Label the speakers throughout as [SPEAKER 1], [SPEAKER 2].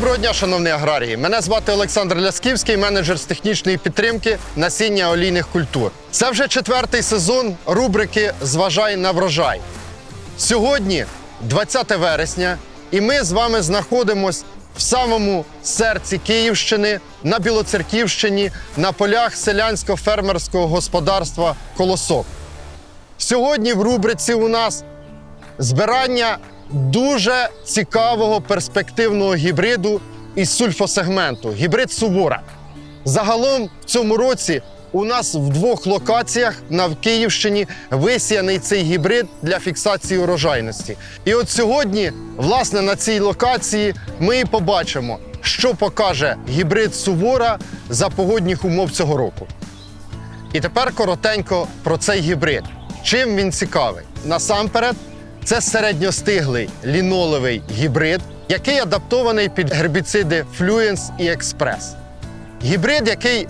[SPEAKER 1] Доброго дня, шановні аграрії. Мене звати Олександр Лясківський, менеджер з технічної підтримки насіння олійних культур. Це вже четвертий сезон рубрики Зважай на врожай. Сьогодні 20 вересня, і ми з вами знаходимось в самому серці Київщини на Білоцерківщині на полях селянсько-фермерського господарства Колосок. Сьогодні в рубриці у нас збирання дуже цікавого перспективного гібриду із сульфосегменту гібрид Сувора. Загалом в цьому році у нас в двох локаціях на Київщині висіяний цей гібрид для фіксації урожайності. І от сьогодні, власне, на цій локації ми і побачимо, що покаже гібрид Сувора за погодних умов цього року. І тепер коротенько про цей гібрид. Чим він цікавий? Насамперед, це середньостиглий лінолевий гібрид, який адаптований під гербіциди Fluence і Express. Гібрид, який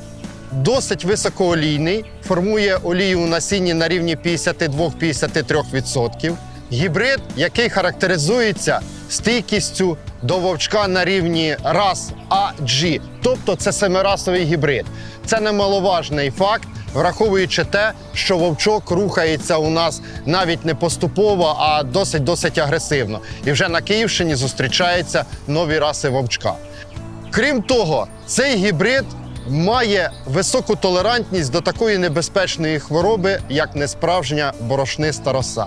[SPEAKER 1] досить високоолійний, формує олію у насінні на рівні 52-53%. Гібрид, який характеризується стійкістю до вовчка на рівні рас AG, тобто це семирасовий гібрид. Це немаловажний факт, враховуючи те, що вовчок рухається у нас навіть не поступово, а досить досить агресивно. І вже на Київщині зустрічаються нові раси вовчка. Крім того, цей гібрид має високу толерантність до такої небезпечної хвороби, як несправжня борошниста роса.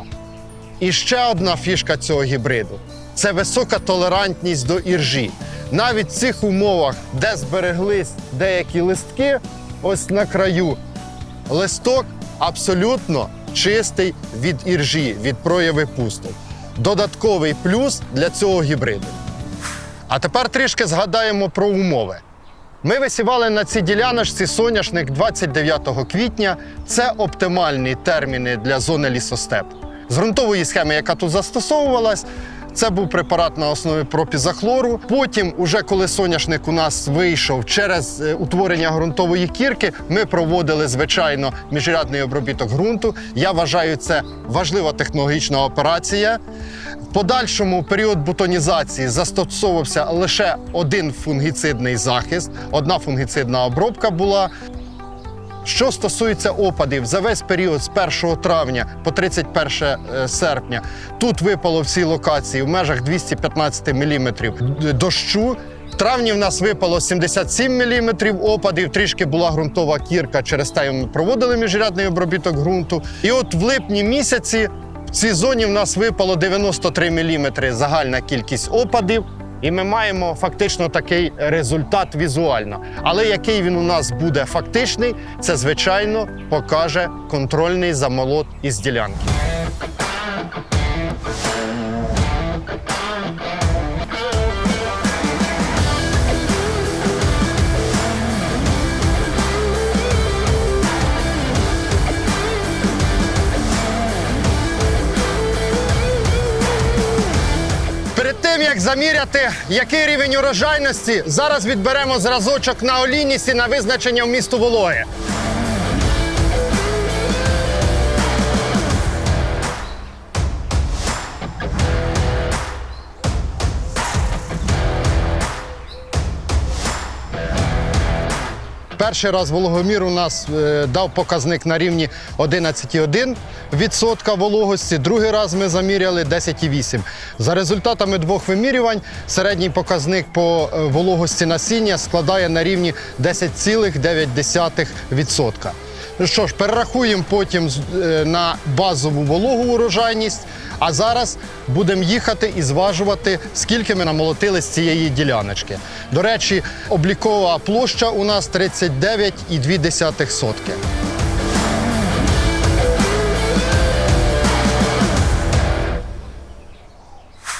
[SPEAKER 1] І ще одна фішка цього гібриду це висока толерантність до іржі. Навіть в цих умовах, де збереглись деякі листки, ось на краю, листок абсолютно чистий від іржі, від прояви пусток. Додатковий плюс для цього гібриду. А тепер трішки згадаємо про умови. Ми висівали на цій діляночці соняшник 29 квітня. Це оптимальні терміни для зони лісостепу. З ґрунтової схеми, яка тут застосовувалась, це був препарат на основі пропізахлору. Потім, уже коли соняшник у нас вийшов через е, утворення ґрунтової кірки, ми проводили звичайно міжрядний обробіток ґрунту. Я вважаю, це важлива технологічна операція. В подальшому період бутонізації застосовувався лише один фунгіцидний захист, одна фунгіцидна обробка була. Що стосується опадів, за весь період з 1 травня по 31 е, серпня тут випало в цій локації в межах 215 мм дощу. В травні в нас випало 77 мм опадів, трішки була ґрунтова кірка, через те ми проводили міжрядний обробіток ґрунту. І от в липні місяці в цій зоні в нас випало 93 мм загальна кількість опадів. І ми маємо фактично такий результат візуально. Але який він у нас буде фактичний, це звичайно покаже контрольний замолот із ділянки. Як заміряти, який рівень урожайності, зараз відберемо зразочок на олійність і на визначення вмісту вологи. Перший раз вологомір у нас е, дав показник на рівні 11,1% вологості. Другий раз ми заміряли 10,8%. За результатами двох вимірювань середній показник по е, вологості насіння складає на рівні 10,9%. Ну що ж, перерахуємо потім е, на базову вологу урожайність. А зараз будемо їхати і зважувати, скільки ми намолотили з цієї діляночки. До речі, облікова площа у нас 39,2 сотки.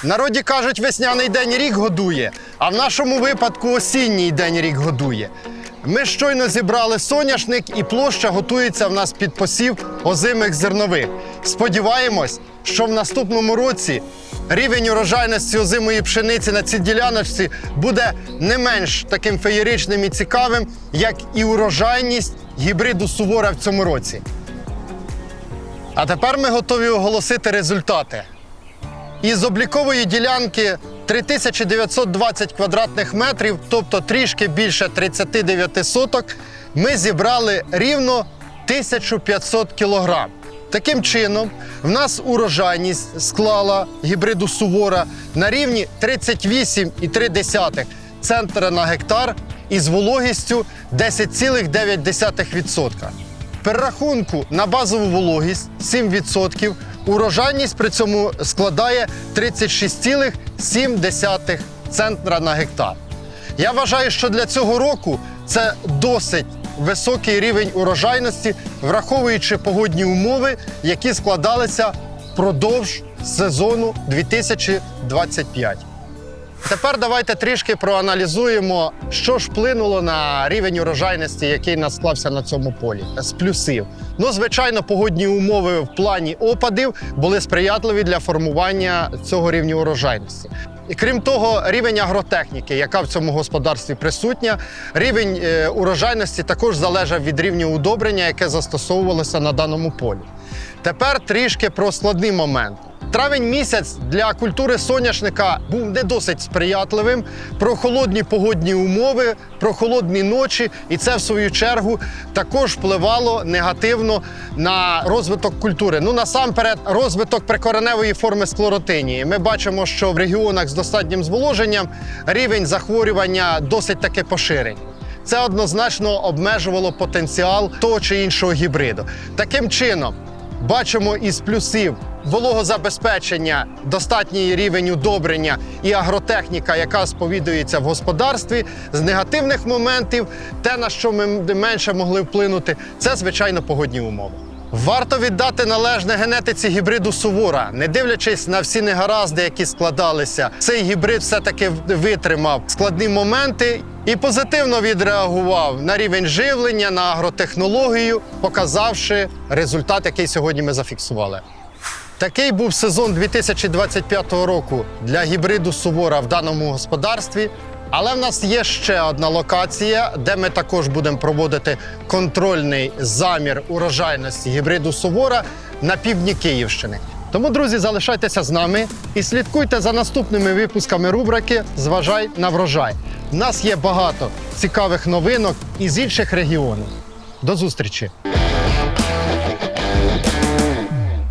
[SPEAKER 1] Народі кажуть, весняний день рік годує, а в нашому випадку осінній день рік годує. Ми щойно зібрали соняшник, і площа готується в нас під посів озимих зернових. Сподіваємось, що в наступному році рівень урожайності озимої пшениці на цій діляночці буде не менш таким феєричним і цікавим, як і урожайність гібриду сувора в цьому році. А тепер ми готові оголосити результати. Із облікової ділянки 3920 квадратних метрів, тобто трішки більше 39 соток, ми зібрали рівно 1500 кілограм. Таким чином, в нас урожайність склала гібриду сувора на рівні 38,3 центра на гектар із вологістю 10,9%. В перерахунку на базову вологість 7%, урожайність при цьому складає 36,7 центра на гектар. Я вважаю, що для цього року це досить високий рівень урожайності, враховуючи погодні умови, які складалися впродовж сезону 2025. Тепер давайте трішки проаналізуємо, що ж вплинуло на рівень урожайності, який нас склався на цьому полі. З плюсів. Ну, звичайно, погодні умови в плані опадів були сприятливі для формування цього рівня урожайності. І крім того, рівень агротехніки, яка в цьому господарстві присутня, рівень е, урожайності також залежав від рівня удобрення, яке застосовувалося на даному полі. Тепер трішки про складний момент. Травень місяць для культури соняшника був не досить сприятливим. Про холодні погодні умови, про холодні ночі, і це в свою чергу також впливало негативно на розвиток культури. Ну насамперед, розвиток прикореневої форми склеротинії. Ми бачимо, що в регіонах з достатнім зволоженням рівень захворювання досить таки поширений. Це однозначно обмежувало потенціал того чи іншого гібриду. Таким чином, бачимо із плюсів вологозабезпечення, достатній рівень удобрення і агротехніка, яка сповідується в господарстві. З негативних моментів, те, на що ми менше могли вплинути, це звичайно погодні умови. Варто віддати належне генетиці гібриду сувора, не дивлячись на всі негаразди, які складалися. Цей гібрид все-таки витримав складні моменти і позитивно відреагував на рівень живлення, на агротехнологію, показавши результат, який сьогодні ми зафіксували. Такий був сезон 2025 року для гібриду сувора в даному господарстві. Але в нас є ще одна локація, де ми також будемо проводити контрольний замір урожайності гібриду сувора на півдні Київщини. Тому, друзі, залишайтеся з нами і слідкуйте за наступними випусками рубрики Зважай на врожай. У нас є багато цікавих новинок із інших регіонів. До зустрічі!